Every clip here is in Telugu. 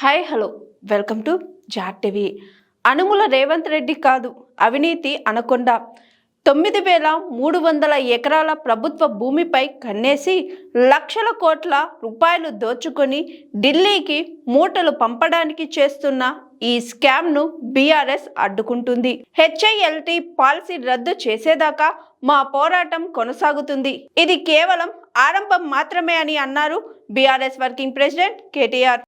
హాయ్ హలో వెల్కమ్ టు జాట్ టీవీ అనుముల రేవంత్ రెడ్డి కాదు అవినీతి అనకొండ తొమ్మిది వేల మూడు వందల ఎకరాల ప్రభుత్వ భూమిపై కన్నేసి లక్షల కోట్ల రూపాయలు దోచుకొని ఢిల్లీకి మూటలు పంపడానికి చేస్తున్న ఈ స్కామ్ను బీఆర్ఎస్ అడ్డుకుంటుంది. హెచ్ఐఎల్టీ పాలసీ రద్దు చేసేదాకా మా పోరాటం కొనసాగుతుంది. ఇది కేవలం ఆరంభం మాత్రమే అని అన్నారు BRS working president KTR.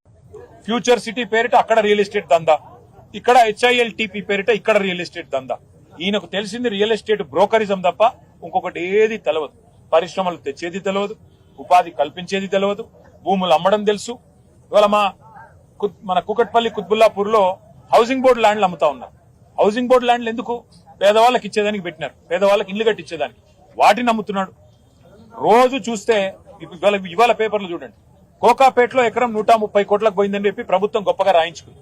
Future city పేరిట అక్కడ రియల్ ఎస్టేట్ దందా. ఇక్కడ హెచ్ఐఎల్ టీపీ పేరిట ఇక్కడ రియల్ ఎస్టేట్ దందా. ఈయనకు తెలిసింది రియల్ ఎస్టేట్ బ్రోకరిజం తప్ప ఇంకొకటి ఏది తెలియదు పరిశ్రమలు తెచ్చేది తెలియదు ఉపాధి కల్పించేది తెలియదు భూములు అమ్మడం తెలుసు. ఇవాళ మా మన కుకట్పల్లి కుత్బుల్లాపూర్లో హౌసింగ్ బోర్డు ల్యాండ్లు అమ్ముతా ఉన్నారు. హౌసింగ్ బోర్డు ల్యాండ్లు ఎందుకు? పేదవాళ్ళకి ఇచ్చేదానికి పెట్టినారు. పేదవాళ్ళకి ఇల్లు కట్టించేదానికి. వాటిని అమ్ముతున్నాడు రోజు చూస్తే ఇవాళ ఇవాళ పేపర్లు చూడండి. కోకాపేటలో ఎకరం నూట ముప్పై కోట్లకు పోయిందని చెప్పి ప్రభుత్వం గొప్పగా రాయించుకుంది.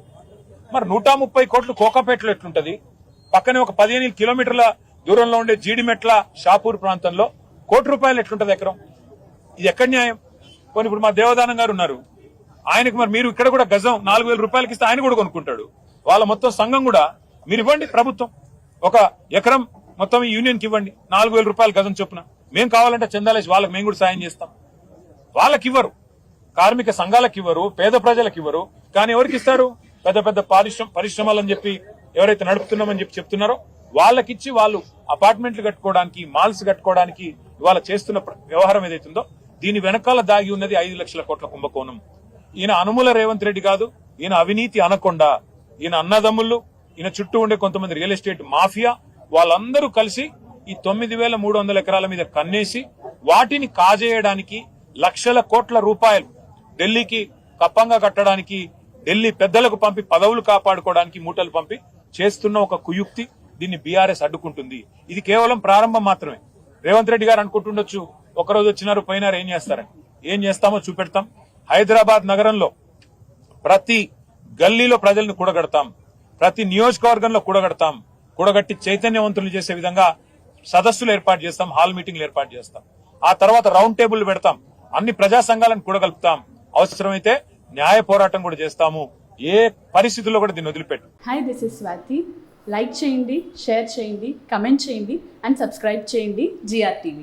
మరి నూట ముప్పై కోట్లు కోకాపేటలో ఎట్లుంటది? పక్కనే ఒక పదిహేను కిలోమీటర్ల దూరంలో ఉండే జీడిమెట్ల షాపూర్ ప్రాంతంలో కోటి రూపాయలు ఎట్లుంటది ఎకరం? ఇది ఎక్కడ న్యాయం? పోనీ ఇప్పుడు మా దేవదానం గారు ఉన్నారు. ఆయనకు మరి మీరు ఇక్కడ కూడా గజం నాలుగు వేల రూపాయలకి ఇస్తే ఆయన కూడా కొనుక్కుంటాడు. వాళ్ళ మొత్తం సంఘం కూడా మీరు ఇవ్వండి ప్రభుత్వం. ఒక ఎకరం మొత్తం యూనియన్కి ఇవ్వండి. నాలుగు వేల రూపాయలు గజం చొప్పున. మేము కావాలంటే చందాలేసి వాళ్ళకి మేము కూడా సాయం చేస్తాం. వాళ్ళకి ఇవ్వరు. కార్మిక సంఘాలకు ఇవ్వరు పేద ప్రజలకు ఇవ్వరు కానీ ఎవరికి ఇస్తారు? పెద్ద పెద్ద పరిశ్రమలు అని చెప్పి ఎవరైతే నడుపుతున్నామని చెప్పి చెప్తున్నారో వాళ్ళకిచ్చి వాళ్ళు అపార్ట్మెంట్లు కట్టుకోవడానికి మాల్స్ కట్టుకోవడానికి ఇవాళ చేస్తున్న వ్యవహారం ఏదైతుందో దీని వెనకాల దాగి ఉన్నది ఐదు లక్షల కోట్ల కుంభకోణం. ఈయన అనుముల రేవంత్ రెడ్డి కాదు ఈయన అవినీతి అనకుండా. ఈయన అన్నదమ్ముళ్ళు ఈయన చుట్టూ ఉండే కొంతమంది రియల్ ఎస్టేట్ మాఫియా వాళ్ళందరూ కలిసి ఈ తొమ్మిది వేల మూడు వందల ఎకరాల మీద కన్నేసి వాటిని కాజేయడానికి లక్షల కోట్ల రూపాయలు ఢిల్లీకి కప్పంగా కట్టడానికి ఢిల్లీ పెద్దలకు పంపి పదవులు కాపాడుకోవడానికి మూటలు పంపి చేస్తున్న ఒక కుయుక్తి దీన్ని బీఆర్ఎస్ అడ్డుకుంటుంది. ఇది కేవలం ప్రారంభం మాత్రమే. రేవంత్ రెడ్డి గారు అనుకుంటుండొచ్చు ఒకరోజు వచ్చినారు పోయినారు ఏం చేస్తారని. ఏం చేస్తామో చూపెడతాం. హైదరాబాద్ నగరంలో ప్రతి గల్లీలో ప్రజల్ని కూడగడతాం. ప్రతి నియోజకవర్గంలో కూడగడతాం. కూడగట్టి చైతన్యవంతులు చేసే విధంగా సదస్సులు ఏర్పాటు చేస్తాం హాల్ మీటింగ్లు ఏర్పాటు చేస్తాం. ఆ తర్వాత రౌండ్ టేబుల్ పెడతాం. అన్ని ప్రజా సంఘాలను కూడగలుపుతాం. అవసరమైతే న్యాయ పోరాటం కూడా చేస్తాము. ఏ పరిస్థితుల్లో కూడా దీన్ని వదిలిపెట్టు. Hi this is Swathi like చేయండి షేర్ చేయండి కమెంట్ చేయండి అండ్ సబ్స్క్రైబ్ చేయండి జిఆర్ టీవీ